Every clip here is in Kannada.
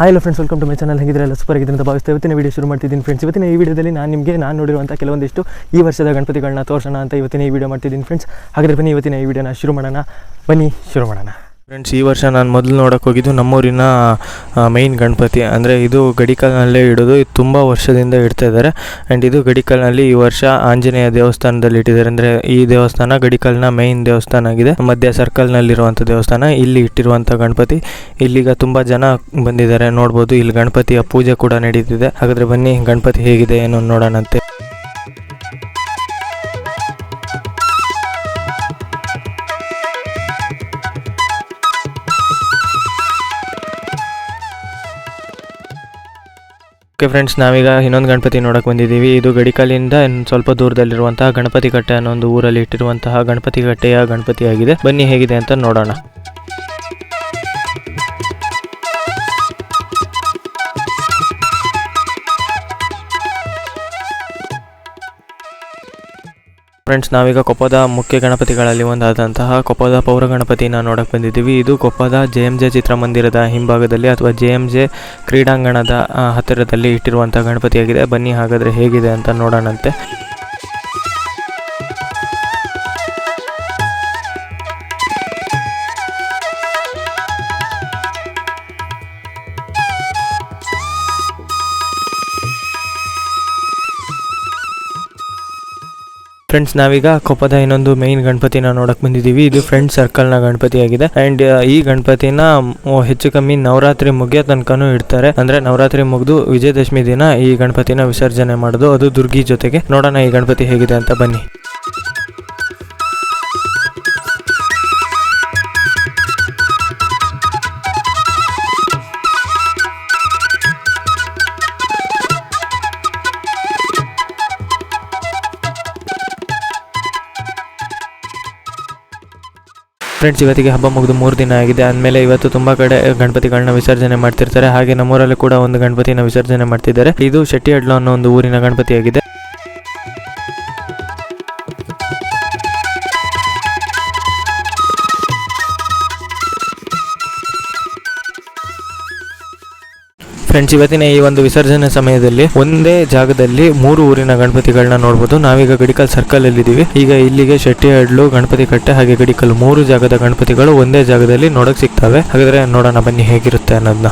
Hi friends welcome to my channel ಹೇಗಿದ್ರೆ ಎಲ್ಲ ಸೂಪರ್ ಆಗಿದೆ ಅಂತ ಭಾವಿಸ್ತಾ ಇವತ್ತಿನ ವಿಡಿಯೋ ಶುರು ಮಾಡ್ತಿದ್ದೀನಿ ಫ್ರೆಂಡ್ಸ್ ಇವತ್ತಿನ ಈ ವಿಡಿಯೋದಲ್ಲಿ ನಾನು ನಿಮಗೆ ನಾನು ನೋಡಿರುವಂಥ ಕೆಲವೊಂದಿಷ್ಟು ಈ ವರ್ಷದ ಗಣಪತಿಗಳನ್ನ ತೋರಿಸೋಣ ಅಂತ ಇವತ್ತಿನ ಈ ವಿಡಿಯೋ ಮಾಡ್ತಿದ್ದೀನಿ ಫ್ರೆಂಡ್ಸ್ ಹಾಗಾದ್ರೆ ಬನ್ನಿ, ಇವತ್ತಿನ ಈ ವಿಡಿಯೋನ ಶುರು ಮಾಡೋಣ. ಬನ್ನಿ, ಶುರು ಮಾಡೋಣ. ಫ್ರೆಂಡ್ಸ್ ಈ ವರ್ಷ ನಾನು ಮೊದಲು ನೋಡೋಕೆ ಹೋಗಿದ್ದು ನಮ್ಮೂರಿನ ಮೈನ್ ಗಣಪತಿ. ಅಂದರೆ ಇದು ಗಡಿಕಲ್ನಲ್ಲೇ ಇಡೋದು, ಇದು ತುಂಬ ವರ್ಷದಿಂದ ಇಡ್ತಾ ಇದ್ದಾರೆ ಆ್ಯಂಡ್ ಇದು ಗಡಿಕಲ್ನಲ್ಲಿ ಈ ವರ್ಷ ಆಂಜನೇಯ ದೇವಸ್ಥಾನದಲ್ಲಿ ಇಟ್ಟಿದ್ದಾರೆ. ಅಂದರೆ ಈ ದೇವಸ್ಥಾನ ಗಡಿಕಲ್ನ ಮೈನ್ ದೇವಸ್ಥಾನ ಆಗಿದೆ. ಮಧ್ಯ ಸರ್ಕಲ್ನಲ್ಲಿರುವಂಥ ದೇವಸ್ಥಾನ, ಇಲ್ಲಿ ಇಟ್ಟಿರುವಂಥ ಗಣಪತಿ. ಇಲ್ಲಿಗ ತುಂಬ ಜನ ಬಂದಿದ್ದಾರೆ. ನೋಡ್ಬೋದು, ಇಲ್ಲಿ ಗಣಪತಿಯ ಪೂಜೆ ಕೂಡ ನಡೀತಿದೆ. ಹಾಗಾದರೆ ಬನ್ನಿ, ಗಣಪತಿ ಹೇಗಿದೆ ಏನೋ ನೋಡೋಣಂತೆ. ಓಕೆ ಫ್ರೆಂಡ್ಸ್ ನಾವೀಗ ಇನ್ನೊಂದು ಗಣಪತಿ ನೋಡಕ್ಕೆ ಬಂದಿದ್ದೀವಿ. ಇದು ಗಡಿಕಲ್ಲಿಂದ ಸ್ವಲ್ಪ ದೂರದಲ್ಲಿರುವಂತಹ ಗಣಪತಿ ಕಟ್ಟೆ ಅನ್ನೋ ಒಂದು ಊರಲ್ಲಿ ಇಟ್ಟಿರುವಂತಹ ಗಣಪತಿ ಕಟ್ಟೆಯ ಗಣಪತಿಯಾಗಿದೆ. ಬನ್ನಿ ಹೇಗಿದೆ ಅಂತ ನೋಡೋಣ. ಫ್ರೆಂಡ್ಸ್, ನಾವೀಗ ಕೊಪ್ಪದ ಮುಖ್ಯ ಗಣಪತಿಗಳಲ್ಲಿ ಒಂದಾದಂತಹ ಕೊಪ್ಪದ ಪೌರ ಗಣಪತಿನ ನೋಡಕ್ಕೆ ಬಂದಿದ್ದೀವಿ. ಇದು ಕೊಪ್ಪದ ಜೆ ಎಂ ಜೆ ಚಿತ್ರಮಂದಿರದ ಹಿಂಭಾಗದಲ್ಲಿ ಅಥವಾ ಜೆ ಎಂ ಜೆ ಕ್ರೀಡಾಂಗಣದ ಹತ್ತಿರದಲ್ಲಿ ಇಟ್ಟಿರುವಂಥ ಗಣಪತಿಯಾಗಿದೆ. ಬನ್ನಿ ಹಾಗಾದರೆ ಹೇಗಿದೆ ಅಂತ ನೋಡೋಣಂತೆ. ಫ್ರೆಂಡ್ಸ್ ನಾವೀಗ ಕೊಪ್ಪದ ಇನ್ನೊಂದು ಮೈನ್ ಗಣಪತಿನ ನೋಡಕ್ ಬಂದಿದ್ದೀವಿ. ಇದು ಫ್ರೆಂಡ್ ಸರ್ಕಲ್ನ ಗಣಪತಿ ಆಗಿದೆ ಅಂಡ್ ಈ ಗಣಪತಿನ ಹೆಚ್ಚು ಕಮ್ಮಿ ನವರಾತ್ರಿ ಮುಗಿಯೋ ತನಕನೂ ಇಡ್ತಾರೆ. ಅಂದ್ರೆ ನವರಾತ್ರಿ ಮುಗಿದು ವಿಜಯದಶಮಿ ದಿನ ಈ ಗಣಪತಿನ ವಿಸರ್ಜನೆ ಮಾಡೋದು. ಅದು ದುರ್ಗಿ ಜೊತೆಗೆ ನೋಡೋಣ ಈ ಗಣಪತಿ ಹೇಗಿದೆ ಅಂತ ಬನ್ನಿ. ಫ್ರೆಂಡ್ಸ್ ಇವತ್ತಿಗೆ ಹಬ್ಬ ಮುಗಿದು ಮೂರು ದಿನ ಆಗಿದೆ. ಅಂದಮೇಲೆ ಇವತ್ತು ತುಂಬ ಕಡೆ ಗಣಪತಿಗಳನ್ನ ವಿಸರ್ಜನೆ ಮಾಡ್ತಿರ್ತಾರೆ. ಹಾಗೆ ನಮ್ಮೂರಲ್ಲಿ ಕೂಡ ಒಂದು ಗಣಪತಿನ ವಿಸರ್ಜನೆ ಮಾಡ್ತಿದ್ದಾರೆ. ಇದು ಶೆಟ್ಟಿಹಡ್ಲು ಅನ್ನೋ ಒಂದು ಊರಿನ ಗಣಪತಿಯಾಗಿದೆ. ಫ್ರೆಂಡ್ಸ್ ಇವತ್ತಿನ ಈ ಒಂದು ವಿಸರ್ಜನೆ ಸಮಯದಲ್ಲಿ ಒಂದೇ ಜಾಗದಲ್ಲಿ ಮೂರು ಊರಿನ ಗಣಪತಿಗಳನ್ನ ನೋಡಬಹುದು ನಾವೀಗ ಗಡಿಕಲ್ ಸರ್ಕಲ್ ಅಲ್ಲಿ ಇದೀವಿ. ಈಗ ಇಲ್ಲಿಗೆ ಶೆಟ್ಟಿಹಡ್ಲು ಗಣಪತಿ ಕಟ್ಟೆ ಹಾಗೆ ಗಡಿಕಲ್ ಮೂರು ಜಾಗದ ಗಣಪತಿಗಳು ಒಂದೇ ಜಾಗದಲ್ಲಿ ನೋಡಕ್ ಸಿಗ್ತವೆ. ಹಾಗಾದ್ರೆ ನೋಡೋಣ ಬನ್ನಿ ಹೇಗಿರುತ್ತೆ ಅನ್ನೋದನ್ನ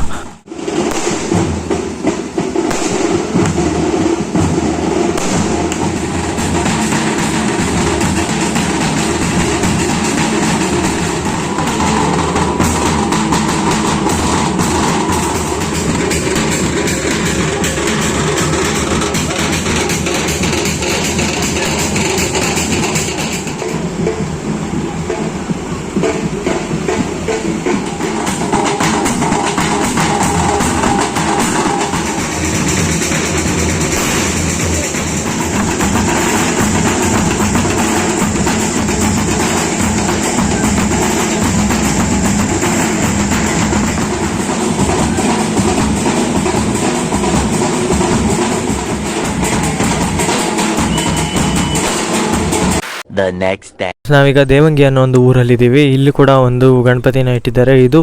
the ನೆಕ್ಸ್ಟ್ ಡೇ ನಾವೀಗ ದೇವಂಗಿ ಅನ್ನೋ ಒಂದು ಊರಲ್ಲಿದ್ದೀವಿ. ಇಲ್ಲಿ ಕೂಡ ಒಂದು ಗಣಪತಿನ ಇಟ್ಟಿದ್ದಾರೆ. ಇದು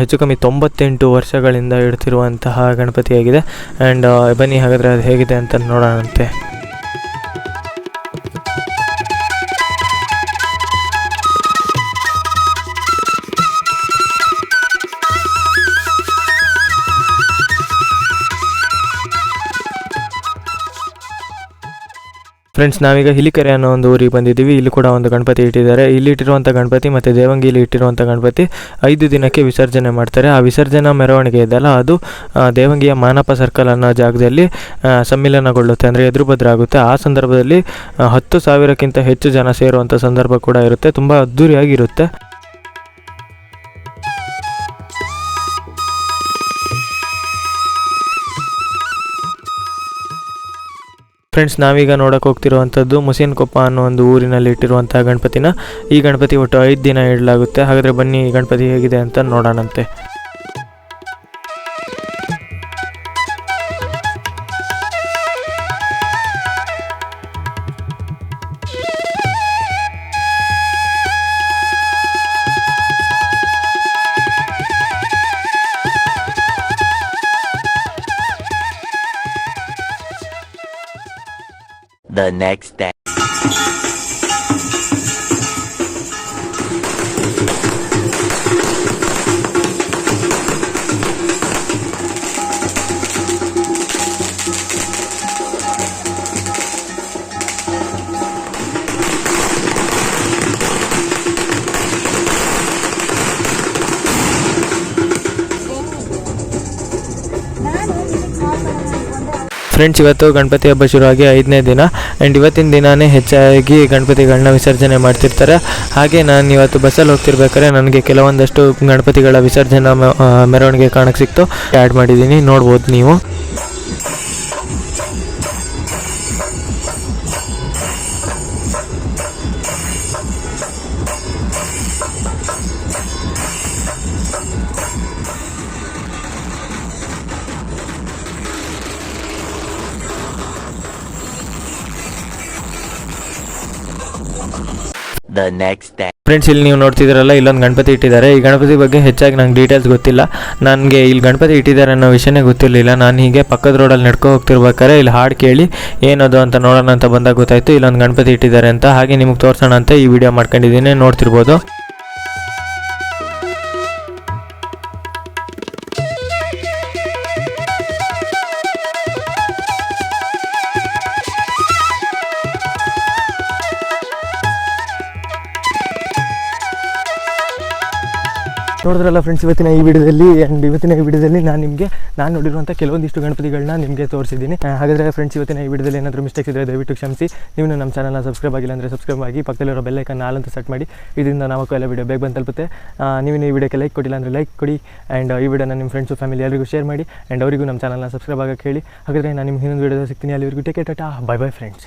ಹೆಚ್ಚು ಕಮ್ಮಿ ತೊಂಬತ್ತೆಂಟು ವರ್ಷಗಳಿಂದ ಇಡ್ತಿರುವಂತಹ ಗಣಪತಿಯಾಗಿದೆ. ಆ್ಯಂಡ್ ಬನ್ನಿ ಹಾಗಾದರೆ ಅದು ಹೇಗಿದೆ ಅಂತ ನೋಡೋಣಂತೆ. ಫ್ರೆಂಡ್ಸ್ ನಾವೀಗ ಹಿಲಿಕೆರೆ ಅನ್ನೋ ಒಂದು ಊರಿಗೆ ಬಂದಿದ್ದೀವಿ. ಇಲ್ಲಿ ಕೂಡ ಒಂದು ಗಣಪತಿ ಇಟ್ಟಿದ್ದಾರೆ. ಇಲ್ಲಿ ಇಟ್ಟಿರುವಂಥ ಗಣಪತಿ ಮತ್ತು ದೇವಂಗಿಲಿ ಇಟ್ಟಿರುವಂಥ ಗಣಪತಿ ಐದು ದಿನಕ್ಕೆ ವಿಸರ್ಜನೆ ಮಾಡ್ತಾರೆ. ಆ ವಿಸರ್ಜನಾ ಮೆರವಣಿಗೆ ಇದೆಯಲ್ಲ, ಅದು ದೇವಂಗಿಯ ಮಾನಪ ಸರ್ಕಲ್ ಅನ್ನೋ ಜಾಗದಲ್ಲಿ ಸಮ್ಮಿಲನಗೊಳ್ಳುತ್ತೆ, ಅಂದರೆ ಎದುರುಬದ್ರ ಆಗುತ್ತೆ ಆ ಸಂದರ್ಭದಲ್ಲಿ ಹತ್ತು ಸಾವಿರಕ್ಕಿಂತ ಹೆಚ್ಚು ಜನ ಸೇರುವಂಥ ಸಂದರ್ಭ ಕೂಡ ಇರುತ್ತೆ. ತುಂಬ ಅದ್ಧೂರಿಯಾಗಿರುತ್ತೆ ಫ್ರೆಂಡ್ಸ್ ನಾವೀಗ ನೋಡೋಕೆ ಹೋಗ್ತಿರುವಂಥದ್ದು ಮುಸಿನ್ಕೊಪ್ಪ ಅನ್ನೋ ಒಂದು ಊರಿನಲ್ಲಿ ಇಟ್ಟಿರುವಂತಹ ಗಣಪತಿನ. ಈ ಗಣಪತಿ ಒಟ್ಟು ಐದು ದಿನ ಇಡಲಾಗುತ್ತೆ. ಹಾಗಾದರೆ ಬನ್ನಿ ಈ ಗಣಪತಿ ಹೇಗಿದೆ ಅಂತ ನೋಡೋಣಂತೆ. The next day. ಫ್ರೆಂಡ್ಸ್, ಇವತ್ತು ಗಣಪತಿ ಹಬ್ಬ ಶುರುವಾಗಿ ಐದನೇ ದಿನ. ಆ್ಯಂಡ್ ಇವತ್ತಿನ ದಿನಾನೇ ಹೆಚ್ಚಾಗಿ ಗಣಪತಿಗಳನ್ನ ವಿಸರ್ಜನೆ ಮಾಡ್ತಿರ್ತಾರೆ. ಹಾಗೆ ನಾನು ಇವತ್ತು ಬಸ್ಸಲ್ಲಿ ಹೋಗ್ತಿರ್ಬೇಕಾದ್ರೆ ನನಗೆ ಕೆಲವೊಂದಷ್ಟು ಗಣಪತಿಗಳ ವಿಸರ್ಜನಾ ಮೆರವಣಿಗೆ ಕಾಣಕ್ಕೆ ಸಿಕ್ತು. ಆ್ಯಡ್ ಮಾಡಿದ್ದೀನಿ ನೋಡ್ಬೋದು ನೀವು. The ನೆಕ್ಸ್ಟ್ ಡೇ ಫ್ರೆಂಡ್ಸ್ ಇಲ್ಲಿ ನೀವು ನೋಡ್ತಿದ್ದೀರಲ್ಲ, ಇಲ್ಲೊಂದು ಗಣಪತಿ ಇಟ್ಟಿದ್ದಾರೆ. ಈ ಗಣಪತಿ ಬಗ್ಗೆ ಹೆಚ್ಚಾಗಿ ನಂಗೆ ಡೀಟೇಲ್ಸ್ ಗೊತ್ತಿಲ್ಲ. ನನಗೆ ಇಲ್ಲಿ ಗಣಪತಿ ಇಟ್ಟಿದ್ದಾರೆ ಅನ್ನೋ ವಿಷಯನೇ ಗೊತ್ತಿರಲಿಲ್ಲ. ನಾನು ಹೀಗೆ ಪಕ್ಕದ ರೋಡಲ್ಲಿ ನಡ್ಕೊ ಹೋಗ್ತಿರ್ಬೇಕಾದ್ರೆ ಇಲ್ಲಿ ಹಾಡು ಕೇಳಿ ಏನದು ಅಂತ ನೋಡೋಣ ಅಂತ ಬಂದಾಗ ಗೊತ್ತಾಯಿತು, ಇಲ್ಲೊಂದು ಗಣಪತಿ ಇಟ್ಟಿದ್ದಾರೆ ಅಂತ. ಹಾಗೆ ನಿಮಗೆ ತೋರಿಸೋಣ ಅಂತ ಈ ವಿಡಿಯೋ ಮಾಡ್ಕೊಂಡಿದ್ದೀನಿ. ನೋಡ್ತಿರ್ಬೋದು. ನೋಡಿದ್ರಲ್ಲ ಫ್ರೆಂಡ್ಸ್ ಇವತ್ತಿನ ಈ ವಿಡಿಯೋದಲ್ಲಿ ಆ್ಯಂಡ್ ಇವತ್ತಿನ ಈ ವಿಡಿಯೋದಲ್ಲಿ ನಾನು ನಿಮಗೆ, ನಾನು ನೋಡಿರುವಂಥ ಕೆಲವೊಂದಿಷ್ಟು ಗಣಪತಿಗಳನ್ನ ನಿಮಗೆ ತೋರಿಸಿದ್ದೀನಿ. ಹಾಗಾದರೆ ಫ್ರೆಂಡ್ಸ್ ಇವತ್ತಿನ ಈ ವಿಡಿಯೋದಲ್ಲಿ ಏನಾದರೂ ಮಿಸ್ಟೇಕ್ಸ್ ಇದ್ದರೆ ದಯವಿಟ್ಟು ಕ್ಷಮಿಸಿ. ನೀವು ನಮ್ಮ ಚಾನಲ್ನ ಸಬ್ಸ್ಕ್ರೈಬ್ ಆಗಿಲ್ಲ ಅಂದರೆ ಸಬ್ಸ್ಕ್ರೈಬ್ ಆಗಿ, ಪಕ್ಕದಲ್ಲಿರೋ ಬೆಲ್ಲೈಕನ್ ನಾಲ್ ಅಂತ ಸೆಟ್ ಮಾಡಿ. ಇದರಿಂದ ನಾವು ಎಲ್ಲ ವಿಡಿಯೋ ಬೇಗ ಬಂದು ತಲುಪುತ್ತೆ ನೀವು ಈ ವಿಡಿಯೋಕ್ಕೆ ಲೈಕ್ ಕೊಟ್ಟಿಲ್ಲ ಅಂದರೆ ಲೈಕ್ ಕೊಡಿ ಆ್ಯಂಡ್ ಈ ವಿಡಿಯೋನ ನಿಮ್ಮ ಫ್ರೆಂಡ್ಸು ಫ್ಯಾಮಿಲಿ ಎಲ್ಲರಿಗೂ ಶೇರ್ ಮಾಡಿ ಆ್ಯಂಡ್ ಅವರಿಗೂ ನಮ್ಮ ಚಾನಲ್ನ ಸಬ್ಸ್ಕ್ರೈಬ್ ಆಗಕ್ಕೆ ಹೇಳಿ. ಹಾಗಾದರೆ ನಾನು ನಿಮ್ಮ ಇನ್ನೊಂದು ವಿಡಿಯೋದಲ್ಲಿ ಸಿಗ್ತೀನಿ. ಅಲ್ಲಿವರೆಗೂ take tata. Bye bye friends